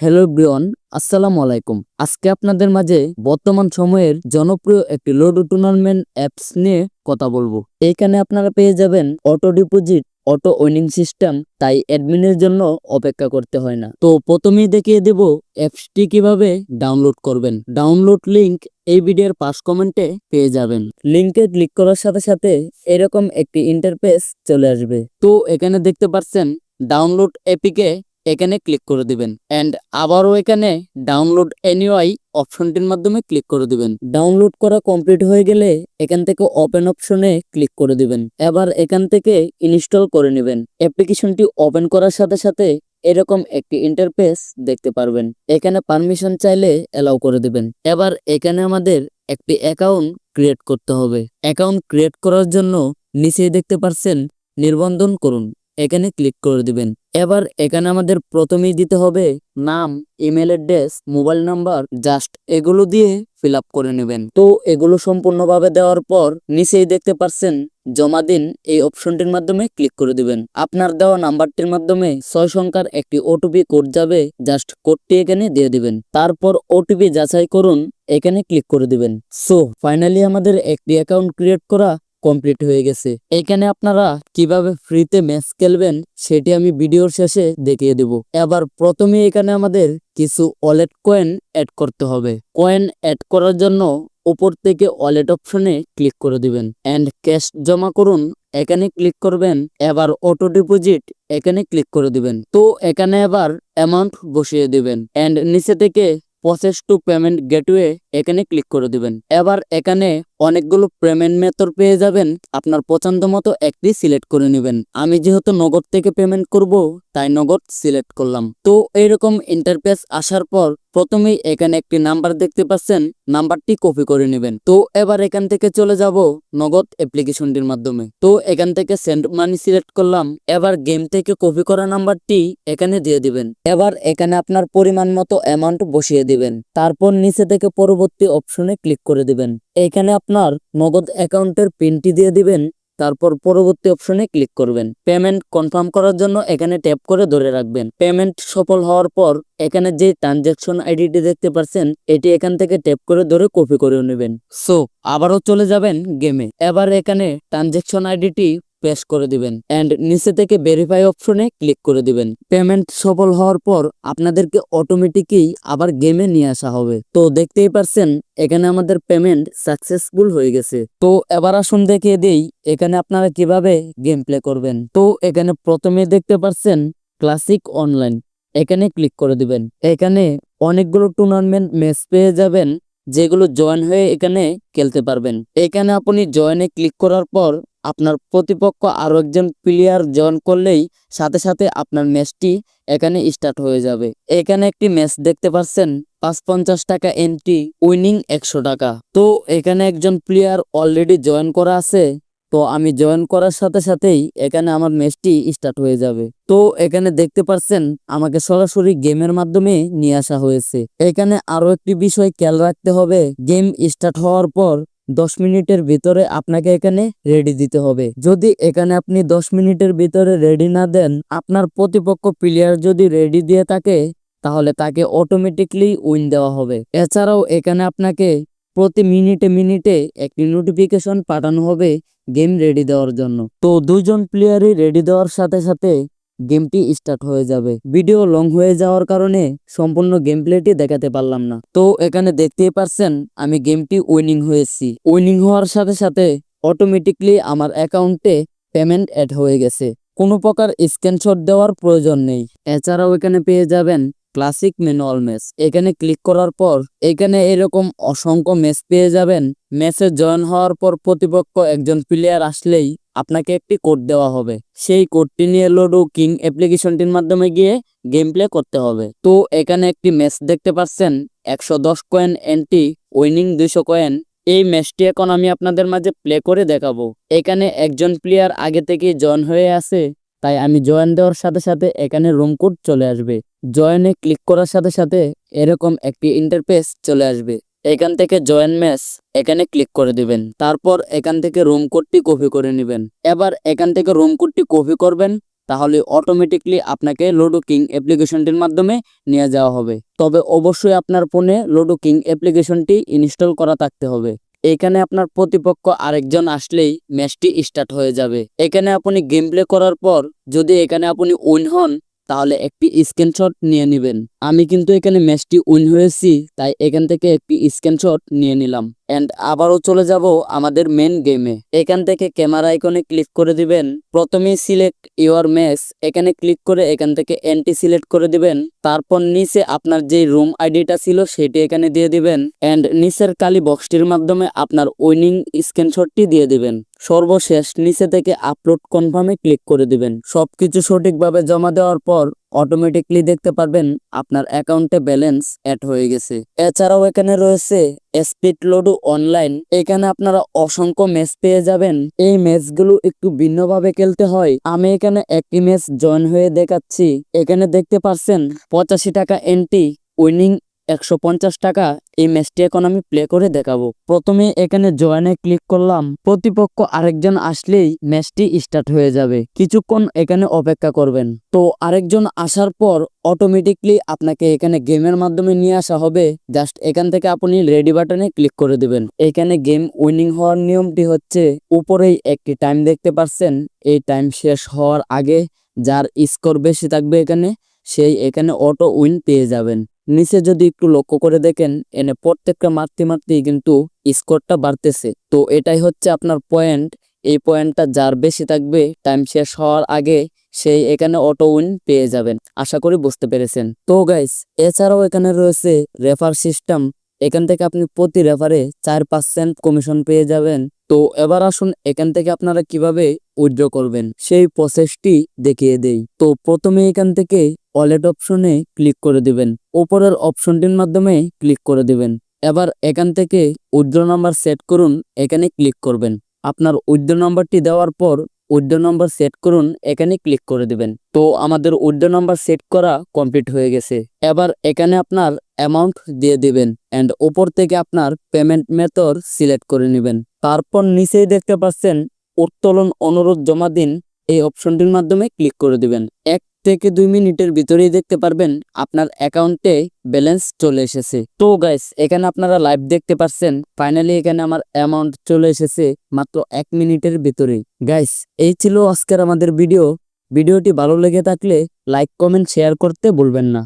Hello Brian, আসসালামু আলাইকুম। আজকে আপনাদের মাঝে বর্তমান সময়ের জনপ্রিয় একটি লুডো টুর্নামেন্ট অ্যাপস নিয়ে কথা বলব। এইখানে আপনারা পেয়ে যাবেন auto deposit, auto winning system, তাই অ্যাডমিনের জন্য অপেক্ষা করতে হয় না। তো প্রথমেই দেখিয়ে দেব অ্যাপসটি কীভাবে ডাউনলোড করবেন। ডাউনলোড লিংক এই ভিডিওর পাস কমেন্টে পেয়ে যাবেন। লিংকে ক্লিক করার সাথে সাথে এরকম একটি ইন্টারফেস চলে আসবে। তো এখানে দেখতে পাচ্ছেন, ডাউনলোড এপিকে এখানে ক্লিক করে দিবেন। এন্ড আবারও এখানে ডাউনলোড এনিওয়াই অপশনটির মাধ্যমে ক্লিক করে দিবেন। ডাউনলোড করা কমপ্লিট হয়ে গেলে এখান থেকে ওপেন অপশনে ক্লিক করে দিবেন। এবার এখান থেকে ইনস্টল করে নেবেন। অ্যাপ্লিকেশনটি ওপেন করার সাথে সাথে এরকম একটি ইন্টারফেস দেখতে পারবেন। এখানে পারমিশন চাইলে এলাও করে দিবেন। এবার এখানে আমাদের একটি অ্যাকাউন্ট ক্রিয়েট করতে হবে। অ্যাকাউন্ট ক্রিয়েট করার জন্য নিচেই দেখতে পাচ্ছেন নির্বন্ধন করুন। এখানে ক্লিক করে দিবেন। এবার এখানে আমাদের প্রথমেই দিতে হবে নাম, email address, mobile number, just এগুলো দিয়ে ফিল করে নেবেন। তো এগুলো সম্পূর্ণভাবে দেওয়ার পর নিচেই দেখতে পাচ্ছেন জমা দিন, এই অপশনটির মাধ্যমে ক্লিক করে দিবেন। আপনার দেওয়া নাম্বারটির মাধ্যমে ছয় সংখ্যার একটি ওটিপি কোড যাবে, জাস্ট কোডটি এখানে দিয়ে দিবেন। তারপর ওটিপি যাচাই করুন, এখানে ক্লিক করে দিবেন। সো, ফাইনালি আমাদের একটি অ্যাকাউন্ট ক্রিয়েট করা কমপ্লিট হয়ে গেছে। এখানে আপনারা কীভাবে ফ্রিতে ম্যাচ খেলবেন সেটি আমি ভিডিওর শেষে দেখিয়ে দেব। এবার প্রথমে এখানে আমাদের কিছু ওয়ালেট কয়েন অ্যাড করতে হবে। কয়েন অ্যাড করার জন্য উপর থেকে ওয়ালেট অপশনে ক্লিক করে দিবেন। এন্ড ক্যাশ জমা করুন, এখানে ক্লিক করবেন, এবার অটো ডিপোজিট এখানে ক্লিক করে দিবেন। তো এখানে এবার অ্যামাউন্ট বসিয়ে দিবেন। এন্ড নিচে থেকে প্রসেস টু পেমেন্ট গেটওয়ে এখানে ক্লিক করে দিবেন। এবার এখানে অনেকগুলো পেমেন্ট মেথড পেয়ে যাবেন। আপনার পছন্দ মতো একটি সিলেক্ট করে নেবেন। আমি যেহেতু নগদ থেকে পেমেন্ট করব, তাই নগদ সিলেক্ট করলাম। তো এইরকম ইন্টারফেস আসার পর প্রথমেই এখানে একটি নাম্বার দেখতে পাচ্ছেন। নাম্বারটি কপি করে নেবেন। তো এবার এখান থেকে চলে যাব নগদ অ্যাপ্লিকেশনটির মাধ্যমে। তো এখান থেকে সেন্ড মানি সিলেক্ট করলাম। এবার গেম থেকে কপি করা নাম্বারটি এখানে দিয়ে দিবেন। এবার এখানে আপনার পরিমাণ মতো অ্যামাউন্ট বসিয়ে দিবেন। তারপর নিচে থেকে পরবর্তী অপশনে ক্লিক করে দিবেন। এখানে আপনার নগদ অ্যাকাউন্টের পিনটি দিয়ে দিবেন, তারপর পরবর্তী অপশনে ক্লিক করবেন। পেমেন্ট কনফার্ম করার জন্য এখানে ট্যাপ করে ধরে রাখবেন। পেমেন্ট সফল হওয়ার পর এখানে যে ট্রানজ্যাকশন আইডিটি দেখতে পাচ্ছেন এটি এখান থেকে ট্যাপ করে ধরে কপি করে নেবেন। সো, আবারও চলে যাবেন গেমে। এবার এখানে ট্রানজ্যাকশন আইডিটি পেশ করে দিবেন। এন্ড নিচে থেকে ভেরিফাই অপশনে ক্লিক করে দিবেন। পেমেন্ট সফল হওয়ার পর আপনাদেরকে অটোমেটিকই আবার গেমে নিয়ে আসা হবে। তো দেখতেই পারছেন, এখানে আমাদের পেমেন্ট সাকসেসফুল হয়ে গেছে। তো এবার আসুন দেখিয়ে দেই, এখানে আপনারা কীভাবে গেম প্লে করবেন। তো এখানে প্রথমে দেখতে পাচ্ছেন ক্লাসিক অনলাইন এখানে ক্লিক করে দিবেন। এখানে অনেকগুলো টুর্নামেন্ট ম্যাচ পেয়ে যাবেন, যেগুলো জয়েন হয়ে এখানে খেলতে পারবেন। এখানে আপনি জয়েনে ক্লিক করার পর আপনার প্রতিপক্ষ আরও একজন প্লেয়ার জয়েন করলেই সাথে সাথে আপনার ম্যাচটি এখানে স্টার্ট হয়ে যাবে। এখানে একটি ম্যাচ দেখতে পাচ্ছেন পাঁচ পঞ্চাশ টাকা এন্ট্রি উইনিং একশো টাকা। তো এখানে একজন প্লেয়ার অলরেডি জয়েন করা আছে, তো আমি জয়েন করার সাথে সাথেই এখানে আমার ম্যাচটি স্টার্ট হয়ে যাবে। তো এখানে দেখতে পাচ্ছেন, আমাকে সরাসরি গেমের মাধ্যমে নিয়ে আসা হয়েছে। এখানে আরও একটি বিষয় খেয়াল রাখতে হবে গেম স্টার্ট হওয়ার পর দশ মিনিটের ভিতরে আপনাকে এখানে রেডি দিতে হবে। যদি এখানে আপনি দশ মিনিটের ভিতরে রেডি না দেন, আপনার প্রতিপক্ষ প্লেয়ার যদি রেডি দিয়ে থাকে, তাহলে তাকে অটোমেটিকলি উইন দেওয়া হবে। এছাড়াও এখানে আপনাকে প্রতি মিনিটে মিনিটে একটি নোটিফিকেশন পাঠানো হবে গেম রেডি দেওয়ার জন্য। তো দুইজন প্লেয়ারই রেডি দেওয়ার সাথে সাথে গেমটি স্টার্ট হয়ে যাবে। ভিডিও লং হয়ে যাওয়ার কারণে সম্পূর্ণ গেম প্লেটি দেখাতে পারলাম না। তো এখানে দেখতেই পারছেন, আমি গেমটি উইনিং হয়েছি। উইনিং হওয়ার সাথে সাথে অটোমেটিকলি আমার অ্যাকাউন্টে পেমেন্ট অ্যাড হয়ে গেছে। কোনো প্রকার স্ক্রিনশট দেওয়ার প্রয়োজন নেই। এছাড়াও এখানে পেয়ে যাবেন ক্লাসিক ম্যানুয়াল ম্যাচ এখানে ক্লিক করার পর এখানে এরকম অসংখ্য ম্যাচ পেয়ে যাবেন। ম্যাচে জয়েন হওয়ার পর প্রতিপক্ষ একজন প্লেয়ার আসলেই আপনাকে একটি কোড দেওয়া হবে। সেই কোডটি নিয়ে লুডো কিং অ্যাপ্লিকেশনটির মাধ্যমে গিয়ে গেম প্লে করতে হবে। তো এখানে একটি ম্যাচ দেখতে পাচ্ছেন, একশো দশ কয়েন এন্ট্রি উইনিং দুইশো কয়েন এই ম্যাচটি এখন আমি আপনাদের মাঝে প্লে করে দেখাবো। এখানে একজন প্লেয়ার আগে থেকে জয়েন হয়ে আছে, তাই আমি জয়েন দেওয়ার সাথে সাথে এখানে রুম কোড চলে আসবে। জয়েনে ক্লিক করার সাথে সাথে এরকম একটি ইন্টারফেস চলে আসবে। এখান থেকে জয়েন ম্যাচ এখানে ক্লিক করে দিবেন। তারপর এখান থেকে রুম কোডটি কপি করে নেবেন। এবার এখান থেকে রুম কোডটি কপি করবেন, তাহলে অটোমেটিকলি আপনাকে লোডো কিং অ্যাপ্লিকেশনটির মাধ্যমে নিয়ে যাওয়া হবে। তবে অবশ্যই আপনার ফোনে লোডো কিং অ্যাপ্লিকেশনটি ইনস্টল করা থাকতে হবে। এখানে আপনার প্রতিপক্ষ আরেকজন আসলেই ম্যাচটি স্টার্ট হয়ে যাবে। এখানে আপনি গেম প্লে করার পর যদি এখানে আপনি উইন হন তাহলে একটি স্ক্রিনশট নিয়ে নেবেন। আমি কিন্তু এখানে ম্যাচটি উইন হয়েছি, তাই এখান থেকে একটি স্ক্রিনশট নিয়ে নিলাম। এন্ড আবারও চলে যাব আমাদের মেন গেমে এখান থেকে ক্যামেরা আইকনে ক্লিক করে দিবেন। প্রথমেই সিলেক্ট ইউর ম্যাচ এখানে ক্লিক করে এখান থেকে এন্টি সিলেক্ট করে দিবেন। তারপর নিচে আপনার যে রুম আইডিটা ছিল সেটি এখানে দিয়ে দিবেন। এন্ড নিচের কালি বক্সটির মাধ্যমে আপনার উইনিং স্ক্রিনশটটি দিয়ে দিবেন। সর্বশেষ নিচে থেকে আপলোড কনফার্মে ক্লিক করে দিবেন। সবকিছু সঠিকভাবে জমা দেওয়ার পর অটোমেটিকলি দেখতে পারবেন আপনার অ্যাকাউন্টে ব্যালেন্স অ্যাড হয়ে গেছে। এছাড়াও এখানে রয়েছে স্পিড লুডো অনলাইন এখানে আপনারা অসংখ্য ম্যাচ পেয়ে যাবেন। এই ম্যাচগুলো একটু ভিন্নভাবে খেলতে হয়। আমি এখানে একটি ম্যাচ জয়েন হয়ে দেখাচ্ছি। এখানে দেখতে পাচ্ছেন পঁচাশি টাকা এন্ট্রি উইনিং একশো পঞ্চাশ টাকা এই ম্যাচটি এখন আমি প্লে করে দেখাবো। প্রথমে এখানে জয়েনে ক্লিক করলাম। প্রতিপক্ষ আরেকজন আসলেই ম্যাচটি স্টার্ট হয়ে যাবে। কিছুক্ষণ এখানে অপেক্ষা করবেন। তো আরেকজন আসার পর অটোমেটিকলি আপনাকে এখানে গেমের মাধ্যমে নিয়ে আসা হবে। জাস্ট এখান থেকে আপনি রেডি বাটনে ক্লিক করে দিবেন। এখানে গেম উইনিং হওয়ার নিয়মটি হচ্ছে উপরেই একটি টাইম দেখতে পাচ্ছেন এই টাইম শেষ হওয়ার আগে যার স্কোর বেশি থাকবে এখানে, সেই এখানে অটো উইন পেয়ে যাবেন। নিচে যদি একটু লক্ষ্য করে দেখেন, এনে প্রত্যেকটা মারতে মারতেই কিন্তু স্কোরটা বাড়তেছে। তো এটাই হচ্ছে আপনার পয়েন্ট এই পয়েন্টটা যার বেশি থাকবে টাইম শেষ হওয়ার আগে সেই এখানে অটো উইন পেয়ে যাবেন। আশা করি বুঝতে পেরেছেন। তো গাইস এছাড়াও এখানে রয়েছে রেফার সিস্টেম এখান থেকে আপনি প্রতি রেফারে চার পার্সেন্ট কমিশন পেয়ে যাবেন। তো এবার আসুন এখান থেকে আপনারা কীভাবে উইথড্র করবেন? সেই প্রসেসটি দেখিয়ে দেই। তো প্রথমে এখান থেকে ওয়ালেট অপশনে ক্লিক করে দিবেন। উপরের অপশনটির মাধ্যমে ক্লিক করে দিবেন। এবার এখান থেকে উইথড্র নাম্বার সেট করুন, এখানে ক্লিক করবেন। আপনার উইথড্র নাম্বারটি দেওয়ার পর উইথড্র নাম্বার সেট করুন, এখানে ক্লিক করে দিবেন। তো আমাদের উইথড্র নাম্বার সেট করা কমপ্লিট হয়ে গেছে। এবার এখানে আপনার অ্যামাউন্ট দিয়ে দিবেন অ্যান্ড ওপর থেকে আপনার পেমেন্ট মেথড সিলেক্ট করে নেবেন। তারপর নিচেই দেখতে পাচ্ছেন উত্তোলন অনুরোধ জমা দিন। এই অপশনটির মাধ্যমে ক্লিক করে দিবেন। এক থেকে দুই মিনিটের ভিতরেই দেখতে পারবেন আপনার অ্যাকাউন্টে ব্যালেন্স চলে এসেছে। তো গাইস, এখানে আপনারা লাইভ দেখতে পাচ্ছেন, ফাইনালি এখানে আমার অ্যামাউন্ট চলে এসেছে মাত্র এক মিনিটের ভিতরেই গাইস, এই ছিল আজকের আমাদের ভিডিও। ভিডিওটি ভালো লেগে থাকলে লাইক, কমেন্ট, শেয়ার করতে ভুলবেন না।